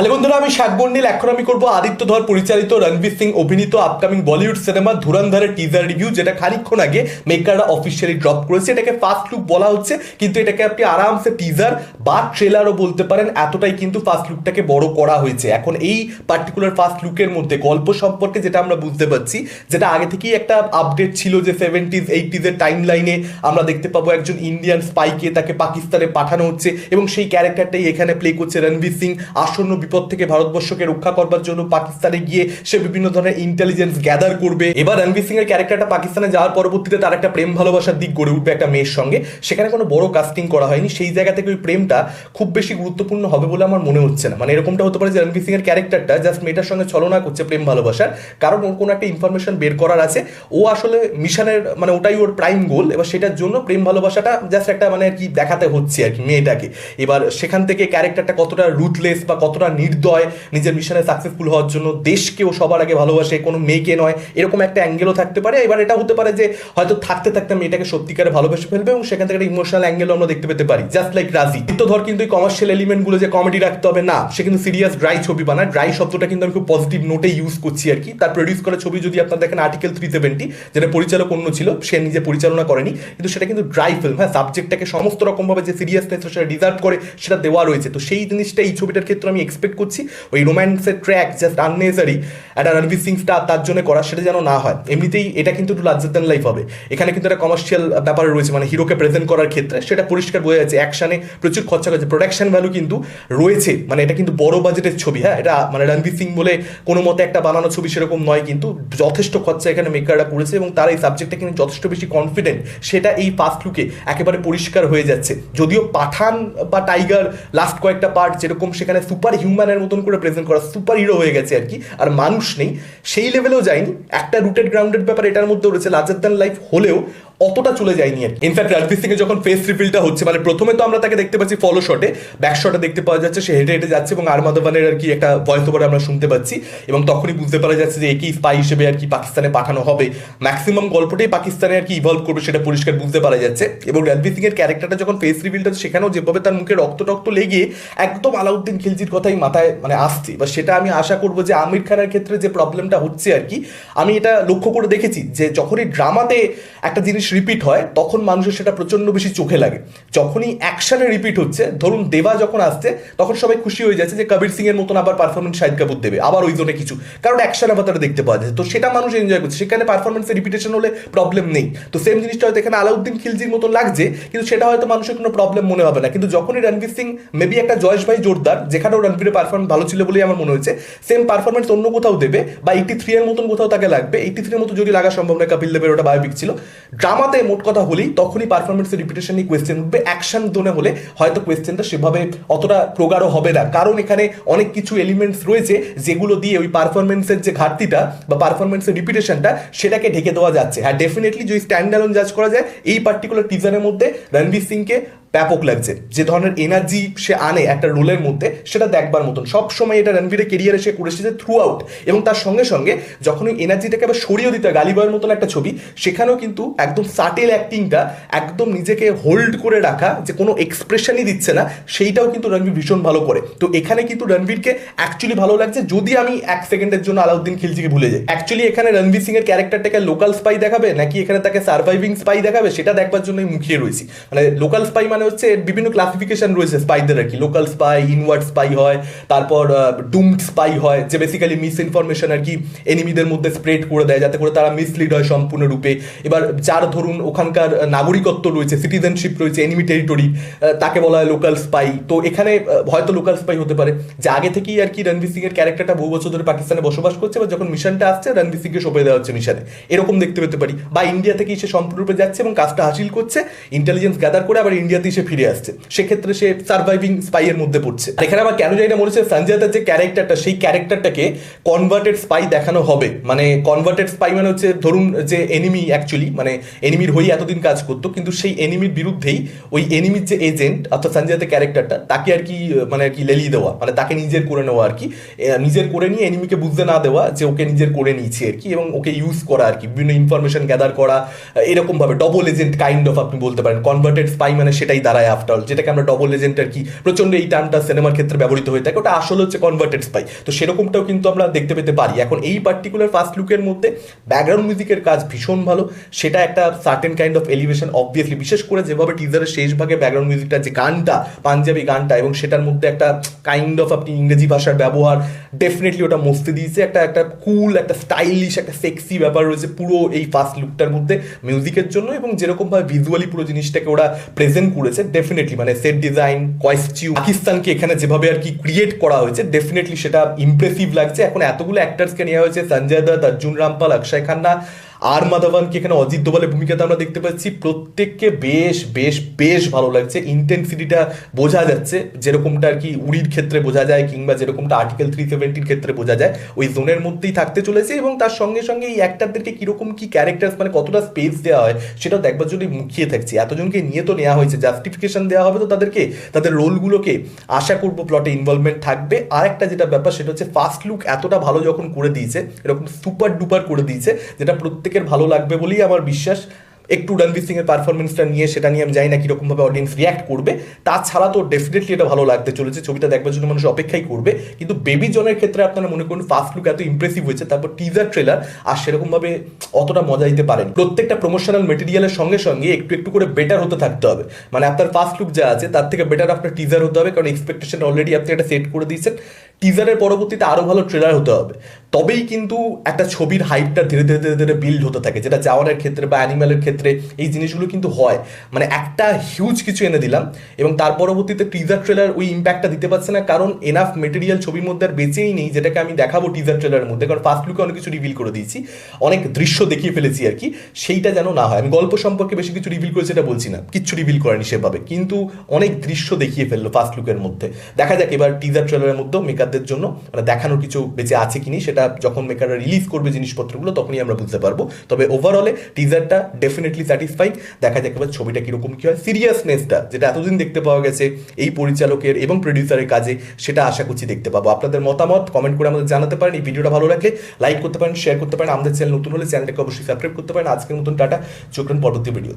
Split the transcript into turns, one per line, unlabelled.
Hello বন্ধুরা, আমি শাক বন্ডিল এখন আমি করব আদিত্য ধর পরিচালিত রণবীর সিং অভিনীত আপকামিং বলিউড সিনেমা ধুরন্ধরের টিজার রিভিউ যেটা খানিকক্ষণ আগে মেকাররা অফিসিয়ালি ড্রপ করেছে। এটাকে ফার্স্ট লুক বলা হচ্ছে, কিন্তু এটাকে আপনি আরামসে টিজার বা ট্রেলারও বলতে পারেন, এতটাই কিন্তু ফার্স্ট লুকটাকে বড় করা হয়েছে। এখন এই পার্টিকুলার ফার্স্ট লুকের মধ্যে গল্প সম্পর্কে যেটা আমরা বুঝতে পারছি, যেটা আগে থেকেই একটা আপডেট ছিল যে সেভেন্টিজ এইটিজের টাইম লাইনে আমরা দেখতে পাবো একজন ইন্ডিয়ান স্পাইকে তাকে পাকিস্তানে পাঠানো হচ্ছে, এবং সেই ক্যারেক্টারটাই এখানে প্লে করছে রণবীর সিং। আসন্ন বিপদ থেকে ভারতবর্ষকে রক্ষা করবার জন্য পাকিস্তানে গিয়ে সে বিভিন্ন ধরনের ইন্টেলিজেন্স গ্যাদার করবে। এবার রণবীর সিং এর ক্যারেক্টারটা পাকিস্তানে যাওয়ার পরবর্তীতে তার একটা প্রেম ভালোবাসার দিক গড়ে উঠবে একটা মেয়ের সঙ্গে। সেখানে কোনো বড় কাস্টিং করা হয়নি। সেই জায়গা থেকে ওই প্রেমটা খুব বেশি গুরুত্বপূর্ণ হবে বলে আমার মনে হচ্ছে না। মানে এরকমটা হতে পারে যে রণবীর সিং এর ক্যারেক্টারটা জাস্ট মেয়েটার সঙ্গে ছলনা করছে প্রেম ভালোবাসার। কারণ ওর কোনো একটা ইনফরমেশন বের করার আছে। ও আসলে মিশনের মানে ওটাই ওর প্রাইম গোল এবার সেটার জন্য প্রেম ভালোবাসাটা জাস্ট একটা মানে আর কি দেখাতে হচ্ছে আর কি মেয়েটাকে। এবার সেখান থেকে ক্যারেক্টারটা কতটা রুথলেস বা কতটা নির্দয়, নিজের মিশনে সাকসেসফুল হওয়ার জন্য দেশকেও সবার আগে ভালোবাসে, কোনো মেয়েকে নয়। এরকম একটা অ্যাঙ্গেলও থাকতে পারে। এবার এটা হতে পারে যে হয়তো থাকতে থাকতে মেয়েটাকে সত্যিকারে ভালোবেসে ফেলবে এবং সেখান থেকে একটা ইমোশনাল অ্যাঙ্গেলও আমরা দেখতে পেতে পারি। জাস্ট লাইক রাজি। তো ধর কিন্তু এই কমার্শিয়াল এলিমেন্টগুলো যে কমেডি রাখতে হবে, না, সে কিন্তু সিরিয়াস ড্রাই ছবি বানায়। ড্রাই শব্দটা কিন্তু আমি খুব পজিটিভ নোটে ইউজ করছি আর কি। তার প্রডিউস করা ছবি যদি আপনার দেখেন আর্টিকেল থ্রি সেভেন্টি যেটা পরিচালক অন্য ছিল, সে নিজে পরিচালনা করেনি। কিন্তু সেটা কিন্তু ড্রাই ফিল্ম হ্যাঁ সাবজেক্টটাকে সমস্ত রকমভাবে যে সিরিয়াসনেস সেটা ডিজার্ভ করে, সেটা দেওয়া রয়েছে। তো সেই জিনিসটা এই ছবিটার ক্ষেত্রে আমি এক্সপেক্ট করছি, ওই রোম্যান্সের ট্র্যাক জাস্ট আননেসারি একটা রণবীর সিং স্টার তার জন্য করা সেটা যেন না হয়। এমনিতেই এটা কিন্তু একটু লার্জার দ্যান লাইফ হবে। এখানে কিন্তু একটা কমার্শিয়াল ব্যাপার রয়েছে মানে হিরোকে প্রেজেন্ট করার ক্ষেত্রে। সেটা পরিষ্কার বোঝা যাচ্ছে অ্যাকশনে প্রচুর খরচা করেছে। প্রোডাকশন ভ্যালু কিন্তু রয়েছে মানে এটা কিন্তু বড় বাজেটের ছবি হ্যাঁ? এটা মানে রণবীর সিং বলে কোনো মতে একটা বানানো ছবি সেরকম নয়, কিন্তু যথেষ্ট খরচা এখানে মেকাররা করেছে এবং তারা এই সাবজেক্টটা কিন্তু যথেষ্ট বেশি কনফিডেন্ট সেটা এই ফার্স্ট লুকে একেবারে পরিষ্কার হয়ে যাচ্ছে। যদিও পাঠান বা টাইগার লাস্ট কয়েকটা পার্ট যেরকম সেখানে সুপার হিউম্যানের মতন করে প্রেজেন্ট করা সুপার হিরো হয়ে গেছে আর কি, আর মানুষ নেই। সেই লেভেলেও যায়নি। একটা রুটেড গ্রাউন্ডেড ব্যাপার এটার মধ্যে রয়েছে। লাজার দ্যান লাইফ হলেও অতটা চলে যায়নি আর ইনফ্যাক্ট রণবীর সিং এর যখন ফেস রিফিলটা হচ্ছে মানে প্রথমে তো আমরা তাকে দেখতে পাচ্ছি ফলো শটে ব্যাক শটে দেখতে পাওয়া যাচ্ছে, সে হেঁটে হেঁটে যাচ্ছে এবং আর মাধবানের আর কি একটা ভয়েস ওভার আমরা শুনতে পাচ্ছি এবং তখনই বুঝতে পারা যাচ্ছে যে একই স্পাই হিসেবে আর কি পাকিস্তানে পাঠানো হবে। ম্যাক্সিমাম গল্পটাই পাকিস্তানে আর কি ইভলভ করবে সেটা পরিষ্কার বুঝতে পারা যাচ্ছে এবং রণবীর সিং এর ক্যারেক্টারটা যখন ফেস রিভিলটা সেখানেও যেভাবে তার মুখে রক্ত টক্ত লেগে একদম আলাউদ্দিন খিলজির কথাই মাথায় মানে আসছে। বা সেটা আমি আশা করব যে আমির খানের ক্ষেত্রে যে প্রবলেমটা হচ্ছে আর কি, আমি এটা লক্ষ্য করে দেখেছি যে যখনই ড্রামাতে একটা জিনিস রিপিট হয়, তখন মানুষের সেটা প্রচণ্ড বেশি চোখে লাগে। যখনই অ্যাকশনে রিপিট হচ্ছে, ধরুন দেবা যখন আসছে, তখন সবাই খুশি হয়ে যাচ্ছে যে কবির সিং এর মতন আবার পারফরমেন্স শাহিদ কাপুর দেবে, আবার ওই জন্য কিছু। কারণ অ্যাকশন আবার দেখতে পাওয়া যাচ্ছে তো সেটা মানুষ এনজয় করছে। সেখানে পারফরমেন্সের রিপিটেশন হলে প্রবলেম নেই। তো সেম জিনিসটা হয়তো এখানে আলাউদ্দিন খিলজির মতো লাগছে, কিন্তু সেটা হয়তো মানুষের কোনো প্রবলেম মনে হবে না। কিন্তু যখনই রণবীর সিং মেবি একটা জয়েশ ভাই জোরদার, যেখানেও রণবীরের পারফরমেন্স ভালো ছিল বলেই আমার মনে হয়েছে সেম পারফরমেন্স অন্য কোথাও দেবে, বা এইটি থ্রি এর মতন কোথাও তাকে লাগবে। এইটি থ্রি এর মতো যদি লাগা সম্ভব নয়, কপিল দেবের ওটা বায়োপিক ছিল। ড্রামাতে মোট কথা হলেই তখনই পারফরমেন্সের রিপিটেশন নিয়ে কোয়েশ্চেন উঠবে। অ্যাকশন জোনে হলে হয়তো কোয়েশ্চেনটা সেভাবে অতটা প্রগাঢ় হবে না। কারণ এখানে অনেক কিছু এলিমেন্টস রয়েছে যেগুলো দিয়ে ওই পারফরমেন্সের যে ঘাটতিটা বা পারফরমেন্সের রিপিটেশনটা সেটাকে ঢেকে দেওয়া যাচ্ছে। হ্যাঁ ডেফিনেটলি যদি স্ট্যান্ড অ্যালোন জাজ করা যায়, এই পার্টিকুলার টিজারের মধ্যে রণবীর সিংকে ব্যাপক লাগছে। যে ধরনের এনার্জি সে আনে একটা রোলের মধ্যে, সেটা দেখবার মতন। সব সময় এটা রণবীরের কেরিয়ারে সে করে এসেছে থ্রু আউট এবং তার সঙ্গে সঙ্গে যখন ওই এনার্জিটাকে আবার সরিয়ে দিতে গালিবয়ের মতন একটা ছবি, সেখানেও কিন্তু একদম সাটেল অ্যাক্টিংটা একদম নিজেকে হোল্ড করে রাখা, যে কোনো এক্সপ্রেশনই দিচ্ছে না, সেইটাও কিন্তু রণবীর ভীষণ ভালো করে। তো এখানে কিন্তু রণবীরকে অ্যাকচুয়ালি ভালো লাগছে। যদি আমি এক সেকেন্ডের জন্য আলাউদ্দিন খিলজিকে ভুলে যাই অ্যাকচুয়ালি এখানে রণবীর সিং এর ক্যারেক্টারটাকে লোকাল স্পাই দেখাবে, নাকি এখানে তাকে সার্ভাইভিং স্পাই দেখাবে, সেটা দেখবার জন্যই মুখিয়ে রয়েছি। মানে লোকাল স্পাই মানে হচ্ছে বিভিন্ন ক্লাসিফিকেশন রয়েছে স্পাইদের আর কি। লোকাল স্পাই ইনওয়ার্ড স্পাই হয়, তারপর ডুমড স্পাই হয়, যে বেসিক্যালি মিস ইনফরমেশন আর কি এনিমিদের মধ্যে স্প্রেড করে দেয়, যাতে করে তারা মিসলিড হয় সম্পূর্ণরূপে। এবার যার ধরুন ওখানকার নাগরিকত্ব রয়েছে সিটিজেনশিপ রয়েছে এনিমি টেরিটরি তাকে বলা হয় লোকাল স্পাই তো এখানে হয়তো লোকাল স্পাই হতে পারে। যে আগে থেকেই আর কি রণবীর সিং এর ক্যারেক্টারটা বহু বছর ধরে পাকিস্তানে বসবাস করছে বা যখন মিশনটা আসছে, রণবীর সিংকে সঁপে দেওয়া হচ্ছে মিশনে এরকম দেখতে পেতে পারি। বা ইন্ডিয়া থেকেই সে সম্পূর্ণরূপে যাচ্ছে এবং কাজটা হাসিল করছে। ইন্টেলিজেন্স গ্যাদার করে আবার ইন্ডিয়াতেই সে ফিরে আসছে। সেক্ষেত্রে সে সার্ভাইভিং স্পাই এর মধ্যে পড়ছে। এখানে আমার কেন জানি না মনে হচ্ছে সঞ্জয় যে ক্যারেক্টারটা সেই ক্যারেক্টারটাকে কনভার্টেড স্পাই দেখানো হবে। মানে কনভার্টেড স্পাই মানে হচ্ছে ধরুন যে এনিমি অ্যাকচুয়ালি মানে এনিমির হয়ে এতদিন কাজ করতো, কিন্তু সেই এনিমির বিরুদ্ধেই ওই এনিমির যে এজেন্ট অর্থাৎ সঞ্জয় ক্যারেক্টারটা তাকে আর কি মানে আর কি লেলিয়ে দেওয়া মানে তাকে নিজের করে নেওয়া আর কি। নিজের করে নিয়ে এনিমিকে বুঝতে না দেওয়া যে ওকে নিজের করে নিয়েছে আর কি, এবং ওকে ইউজ করা আর কি, বিভিন্ন ইনফরমেশন গ্যাদার করা এরকম ভাবে ডবল এজেন্ট কাইন্ড অফ আপনি বলতে পারেন। কনভার্টেড স্পাই মানে সেটাই টাকাই দাঁড়ায় আফটার যেটাকে আমরা ডবল এজেন্ট আর কি প্রচণ্ড এই টার্মটা সিনেমার ক্ষেত্রে ব্যবহৃত হয়ে থাকে, ওটা আসলে হচ্ছে কনভার্টেড স্পাই তো সেরকমটাও কিন্তু আমরা দেখতে পেতে পারি। এখন এই পার্টিকুলার ফার্স্ট লুকের মধ্যে ব্যাকগ্রাউন্ড মিউজিকের কাজ ভীষণ ভালো। সেটা একটা certain kind of elevation obviously বিশেষ করে যেভাবে টিজারের শেষ ভাগে ব্যাকগ্রাউন্ড মিউজিকটা যে গানটা, পাঞ্জাবি গানটা, এবং সেটার মধ্যে একটা কাইন্ড অফ আপনি ইংরেজি ভাষার ব্যবহার ডেফিনেটলি ওটা মস্তি দিয়েছে। একটা একটা কুল একটা স্টাইলিশ একটা সেক্সি ব্যাপার রয়েছে পুরো এই ফার্স্ট লুকটার মধ্যে মিউজিকের জন্য। এবং যেরকমভাবে ভিজুয়ালি পুরো জিনিসটাকে ওরা প্রেজেন্ট করেছে ডেফিনেটলি মানে সেট ডিজাইন কয়েস্টিউ পাকিস্তানকে এখানে যেভাবে আর কি ক্রিয়েট করা হয়েছে ডেফিনেটলি সেটা ইমপ্রেসিভ লাগছে। এখন এতগুলো অ্যাক্টার্সকে নেওয়া হয়েছে, সঞ্জয় দত্ত, অর্জুন রামপাল, অক্ষয় খান্না আর মাধবানকে এখানে অজিত দোভালের ভূমিকাতে আমরা দেখতে পাচ্ছি? প্রত্যেককে বেশ বেশ বেশ ভালো লাগছে। ইন্টেন্সিটিটা বোঝা যাচ্ছে, যেরকমটা আর কি উড়ির ক্ষেত্রে বোঝা যায় কিংবা যেরকমটা আর্টিকেল থ্রি সেভেন্টির ক্ষেত্রে বোঝা যায়, ওই জোনের মধ্যেই থাকতে চলেছে এবং তার সঙ্গে সঙ্গে এই অ্যাক্টারদেরকে কীরকম কী ক্যারেক্টার্স মানে কতটা স্পেস দেওয়া হয়, সেটাও দেখবার জন্য মুখিয়ে থাকছি। এতজনকে নিয়ে তো নেওয়া হয়েছে। জাস্টিফিকেশন দেওয়া হবে তো তাদেরকে, তাদের রোলগুলোকে আশা করব প্লটে ইনভলভমেন্ট থাকবে। আর একটা যেটা ব্যাপার, সেটা হচ্ছে ফার্স্ট লুক এতটা ভালো যখন করে দিয়েছে, এরকম সুপার ডুপার করে দিয়েছে, যেটা প্রত্যেকের ভালো লাগবে বলেই আমার বিশ্বাস। একটু রণবীর সিং এর পারফরমেন্সটা নিয়ে সেটা নিয়ে আমি জানি না কীরকম ভাবে অডিয়েন্স রিয়াক্ট করবে। তাছাড়া তো ডেফিনেটলি এটা ভালো লাগতে চলেছে। ছবিটা দেখবার জন্য মানুষ অপেক্ষাই করবে। কিন্তু বেবি জনের ক্ষেত্রে আপনারা মনে করুন ফার্স্ট লুক এত ইমপ্রেসিভ হয়েছে। তারপর টিজার ট্রেলার আর সেরকম ভাবে অতটা মজা দিতে পারেন। প্রত্যেকটা প্রমোশনাল মেটেরিয়ালের সঙ্গে সঙ্গে একটু একটু করে বেটার হতে থাকতে হবে। মানে আপনার ফার্স্ট লুক যা আছে, তার থেকে বেটার আপনার টিজার হতে হবে। কারণ এক্সপেকটেশন অলরেডি আপনি একটা সেট করে দিয়েছেন। টিজারের পরবর্তীতে আরও ভালো ট্রেলার হতে হবে। তবেই কিন্তু একটা ছবির হাইপটা ধীরে ধীরে ধীরে ধীরে বিল্ড হতে থাকে, যেটা জাওয়ানের ক্ষেত্রে বা অ্যানিম্যালের ক্ষেত্রে এই জিনিসগুলো কিন্তু হয়। মানে একটা হিউজ কিছু এনে দিলাম এবং তার পরবর্তীতে টিজার ট্রেলার ওই ইম্প্যাক্টটা দিতে পারছে না, কারণ এনাফ মেটেরিয়াল ছবির মধ্যে আর বেঁচেই নেই, যেটাকে আমি দেখাবো টিজার ট্রেলারের মধ্যে। কারণ ফার্স্ট লুকে অনেক কিছু রিভিল করে দিয়েছি, অনেক দৃশ্য দেখিয়ে ফেলেছি আর কি, সেইটা যেন না হয়। আমি গল্প সম্পর্কে বেশি কিছু রিভিল করেছি সেটা বলছি না, কিচ্ছু রিভিল করেনি সেভাবে, কিন্তু অনেক দৃশ্য দেখিয়ে ফেলল ফার্স্ট লুকের মধ্যে। দেখা যাক এবার টিজার ট্রেলারের মধ্যেও মেকারদের জন্য মানে দেখানোর কিছু বেঁচে আছে কি সেটা যখন মেকাররা রিলিজ করবে জিনিসপত্রগুলো, তখনই আমরা বুঝতে পারব। তবে ওভারঅলে টিজারটা ডেফিনেটলি স্যাটিসফাইড দেখা যাক এবার ছবিটা কীরকম কি হয়। সিরিয়াসনেসটা যেটা এতদিন দেখতে পাওয়া গেছে, এই পরিচালকের এবং প্রডিউসারের কাজে, সেটা আশা করছি দেখতে পাবো। আপনাদের মতামত কমেন্ট করে আমাদের জানাতে পারেন। এই ভিডিওটা ভালো লাগলে লাইক করতে পারেন শেয়ার করতে পারেন। আমাদের চ্যানেল নতুন হলে চ্যানেলটাকে অবশ্যই সাবস্ক্রাইব করতে পারেন। আজকের মতন টাটা। চোখেন পরবর্তী ভিডিও